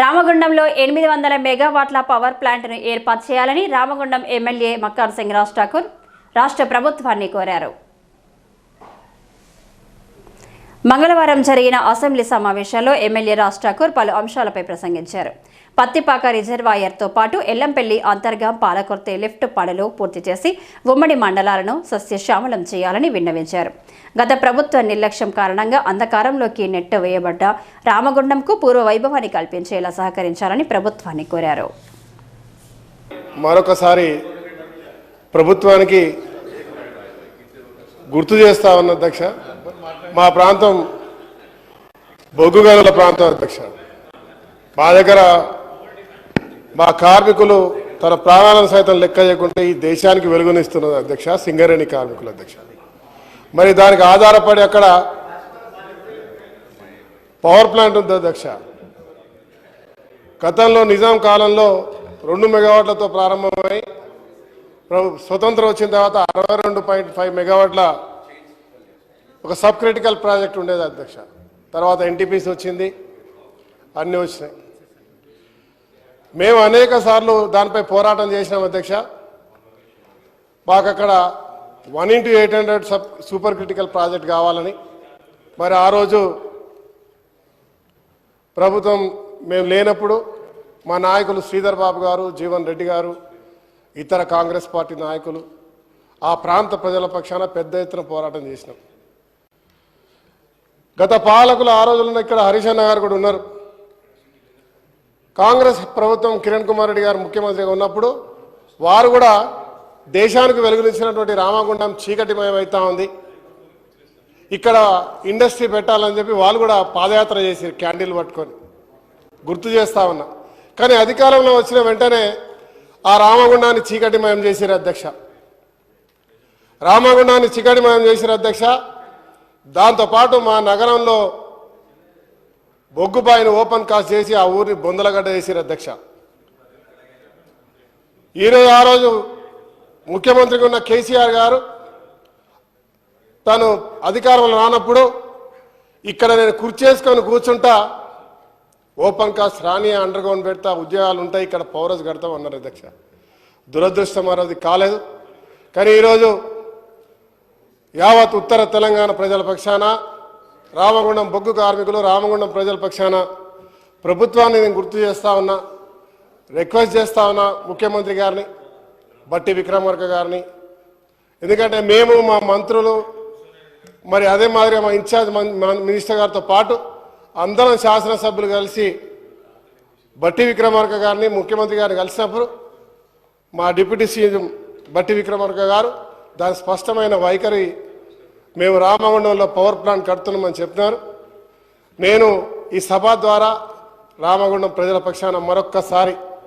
రామగుండంలో ఎనిమిది వందల మెగావాట్ల పవర్ ప్లాంట్ను ఏర్పాటు చేయాలని రామగుండం ఎమ్మెల్యే మక్కార్ సింగ్ రాజ్ ఠాకూర్ రాష్ట్ర ప్రభుత్వాన్ని కోరారు. మంగళవారం జరిగిన అసెంబ్లీ సమావేశాల్లో ఎమ్మెల్యే రాజ్ ఠాకూర్ పలు అంశాలపై ప్రసంగించారు. పత్తిపాక రిజర్వాయర్తో పాటు ఎల్లంపల్లి అంతర్గాం పాలకొర్తి లిఫ్ట్ పనులు పూర్తి చేసి ఉమ్మడి మండలాలను సస్యశ్యామలం చేయాలని విన్నవించారు. గత ప్రభుత్వ నిర్లక్ష్యం కారణంగా అంధకారంలోకి నెట్టు వేయబడ్డ రామగుండంకు పూర్వ వైభవాన్ని కల్పించేలా సహకరించాలని ప్రభుత్వాన్ని కోరారు. మరొకసారి ప్రభుత్వానికి గుర్తు చేస్తా ఉన్న అధ్యక్ష. మా ప్రాంతం బొగ్గు ప్రాంతం అధ్యక్ష. మా దగ్గర మా కార్మికులు తన ప్రాణాలను సైతం లెక్క చేయకుంటే ఈ దేశానికి వెలుగునిస్తున్నది అధ్యక్ష సింగరేణి కార్మికులు అధ్యక్ష. మరి దానికి ఆధారపడి అక్కడ పవర్ ప్లాంట్ ఉంది అధ్యక్ష. గతంలో నిజాం కాలంలో రెండు మెగావాట్లతో ప్రారంభమై స్వతంత్రం వచ్చిన తర్వాత అరవై రెండు పాయింట్ ఫైవ్ మెగావాట్ల ఒక సబ్ క్రిటికల్ ప్రాజెక్ట్ ఉండేది అధ్యక్ష. తర్వాత ఎన్టీపీసీ వచ్చింది అన్నీ వచ్చినాయి. మేము అనేక సార్లు దానిపై పోరాటం చేసినాం అధ్యక్ష. మాకు అక్కడ one into eight hundred sub super critical project కావాలని. మరి ఆ రోజు ప్రభుత్వం మేము లేనప్పుడు మా నాయకులు శ్రీధర్ బాబు గారు జీవన్ రెడ్డి గారు ఇతర కాంగ్రెస్ పార్టీ నాయకులు ఆ ప్రాంత ప్రజల పక్షాన పెద్ద ఎత్తున పోరాటం చేసినాం. గత పాలకులు ఆ రోజుల్లో ఇక్కడ హరిశన్న గారు కూడా ఉన్నారు. కాంగ్రెస్ ప్రభుత్వం కిరణ్ కుమార్ రెడ్డి గారు ముఖ్యమంత్రిగా ఉన్నప్పుడు వారు కూడా దేశానికి వెలుగునిచ్చినటువంటి రామగుండం చీకటిమయం అవుతా ఉంది. ఇక్కడ ఇండస్ట్రీ పెట్టాలని చెప్పి వాళ్ళు కూడా పాదయాత్ర చేసి క్యాండిల్ పట్టుకొని. గుర్తు చేస్తా ఉన్నా. కానీ అధికారంలో వచ్చిన వెంటనే ఆ రామగుండాన్ని చీకటిమయం చేశారు అధ్యక్ష. రామగుండాన్ని చీకటిమయం చేశారు అధ్యక్ష. దాంతోపాటు మా నగరంలో బొగ్గుబాయిని ఓపెన్ కాస్ట్ చేసి ఆ ఊరిని బొందలగడ్డ చేసిరు అధ్యక్ష. ఈరోజు ఆ రోజు ముఖ్యమంత్రిగా ఉన్న కేసీఆర్ గారు తను అధికారంలో రానప్పుడు ఇక్కడ నేను కుర్చేసుకొని కూర్చుంటా ఓపెన్ కాస్ట్ రాని అండర్ గ్రౌండ్ పెడతా ఉద్యోగాలు ఉంటాయి ఇక్కడ పౌరస్ కడతాం అన్నారు అధ్యక్ష. దురదృష్టం అది కాలేదు. కానీ ఈరోజు యావత్ ఉత్తర తెలంగాణ ప్రజల పక్షాన రామగుండం బొగ్గు కార్మికులు రామగుండం ప్రజల పక్షాన ప్రభుత్వాన్ని నేను గుర్తు చేస్తా ఉన్నా రిక్వెస్ట్ చేస్తా ఉన్నా ముఖ్యమంత్రి గారిని బట్టి విక్రమార్క గారిని. ఎందుకంటే మేము మా మంత్రులు మరి అదే మాదిరిగా మా ఇన్ఛార్జ్ మినిస్టర్ గారితో పాటు అందరం శాసనసభ్యులు కలిసి బట్టి విక్రమార్క గారిని ముఖ్యమంత్రి గారిని కలిసినప్పుడు మా డిప్యూటీ సీఎం బట్టి విక్రమార్క గారు దాని స్పష్టమైన వైఖరి మేము రామగుండంలో పవర్ ప్లాంట్ కడుతున్నామని చెప్పినారు. నేను ఈ సభ ద్వారా రామగుండం ప్రజల పక్షాన మరొక్కసారి